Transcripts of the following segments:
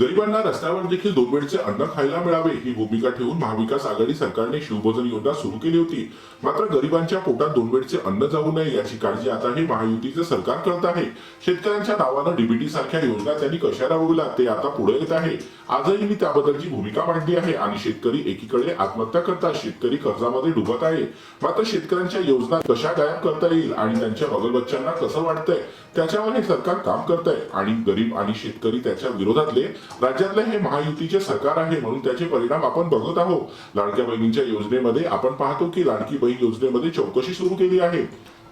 गरिबांना रस्त्यावर देखील दोन वेळचे अन्न खायला मिळावे ही भूमिका ठेवून महाविकास आघाडी सरकारने शिवभोजन योजना सुरू केली होती. मात्र गरिबांच्या पोटात दोन वेळचे अन्न जाऊ नये याची काळजी आता हे महायुतीचे सरकार करत आहे. शेतकऱ्यांच्या नावानं डीबीटी सारख्या योजना त्यांनी कशा राबविल्या ते आता पुढे येत आहे. आजही मी त्याबद्दलची भूमिका मांडली आहे आणि शेतकरी एकीकडे आत्महत्या करतात शेतकरी कर्जामध्ये डुबत आहे. मात्र शेतकऱ्यांच्या योजना कशा गायब करता येईल आणि त्यांच्या बगलबच्च्यांना कसं वाटतंय त्याच्यावर हे सरकार काम करत आहे आणि गरीब आणि शेतकरी त्याच्या विरोधातले राज्यातले हे महायुतीचे सरकार आहे म्हणून त्याचे परिणाम आपण बघत आहोत. लाडक्या बहिणींच्या योजनेमध्ये आपण पाहतो की लाडकी बहीण योजनेमध्ये चौकशी सुरू केली आहे.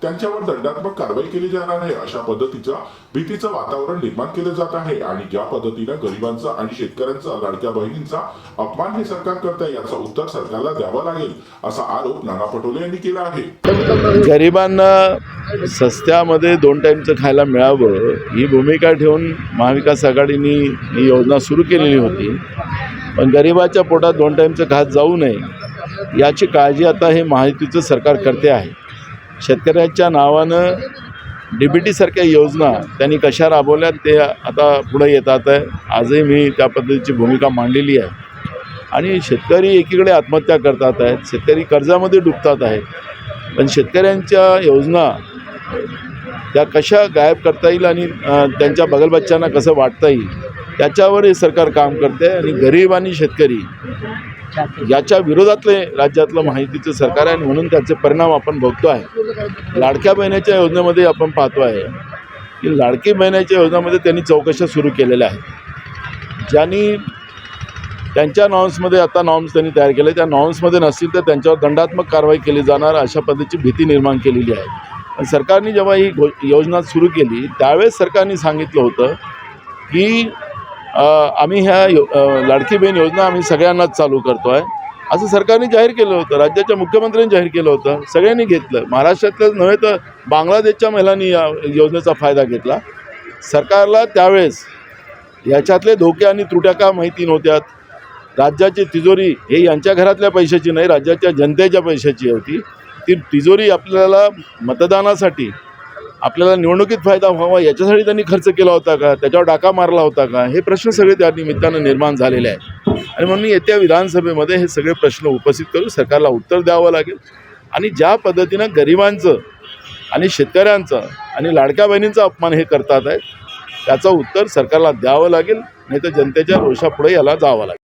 त्यांच्यावर दंडात्मक कारवाई केली जाणार आहे. अशा पद्धतीचा भीतीचं वातावरण निर्माण केलं जात आहे आणि ज्या पद्धतीनं गरिबांचा आणि शेतकऱ्यांचा लाडक्या बहिणींचा अपमान हे सरकार करत आहे उत्तर सरकारला द्यावा लागेल असा आरोप नाना पटोले यांनी केला आहे. गरिबांना सस्त्यामध्ये दोन टाईमचं खायला मिळावं ही भूमिका ठेवून महाविकास आघाडीने ही योजना सुरू केलेली होती. पण गरिबाच्या पोटात दोन टाईमचं खात जाऊ नये याची काळजी आता हे महायुतीचं सरकार करते आहे. शेतकऱ्यांच्या नावानं डी बी टीसारख्या योजना त्यांनी कशा राबवल्या ते आता पुढे येतात आहे. आजही मी त्या पद्धतीची भूमिका मांडलेली आहे. आणि शेतकरी एकीकडे आत्महत्या करतात आहेत शेतकरी कर्जामध्ये डुबतात आहेत. पण शेतकऱ्यांच्या योजना त्या कशा गायब करता येईल आणि त्यांच्या बगलबच्च्यांना कसं वाटता येईल त्याच्यावर हे सरकार काम करते आणि गरीब आणि शेतकरी याच्या विरोधातले राज्यातलं माहितीचं सरकार आहे आणि म्हणून त्याचे परिणाम आपण बघतो आहे. लाडक्या बहिण्याच्या योजनेमध्ये आपण पाहतो आहे की लाडकी बहिण्याच्या योजनेमध्ये त्यांनी चौकशा सुरू केलेल्या आहेत. ज्यांनी त्यांच्या नॉर्म्समध्ये आता नॉर्म्स त्यांनी तयार केले त्या नॉर्म्समध्ये नसतील तर त्यांच्यावर दंडात्मक कारवाई केली जाणार अशा पद्धतीची भीती निर्माण केलेली आहे. सरकारने जेव्हा ही घो योजना सुरू केली त्यावेळेस सरकारने सांगितलं होतं की आम्ही ह्या यो लाडकी बहीण योजना आम्ही सगळ्यांनाच चालू करतो आहे असं सरकारने जाहीर केलं होतं राज्याच्या मुख्यमंत्र्यांनी जाहीर केलं होतं सगळ्यांनी घेतलं. महाराष्ट्रातल्याच नव्हे तर बांगलादेशच्या महिलांनी या योजनेचा फायदा घेतला. सरकारला त्यावेळेस याच्यातले धोके आणि त्रुट्या का माहिती नव्हत्यात? राज्याची तिजोरी हे यांच्या घरातल्या पैशाची नाही राज्याच्या जनतेच्या पैशाची होती. ती तिजोरी आपल्याला मतदानासाठी आपल्याला निवडणुकीत फायदा व्हावा याच्यासाठी त्यांनी खर्च केला होता का? त्याच्यावर डाका मारला होता का? हे प्रश्न सगळे त्या निमित्तानं निर्माण झालेले आहेत. आणि म्हणून येत्या विधानसभेमध्ये हे सगळे प्रश्न उपस्थित करून सरकारला उत्तर द्यावं लागेल. आणि ज्या पद्धतीनं गरिबांचं आणि शेतकऱ्यांचं आणि लाडक्या बहिणींचा अपमान हे करतात आहेत त्याचं उत्तर सरकारला द्यावं लागेल. नाही तर जनतेच्या रोषापुढे याला जावं लागेल.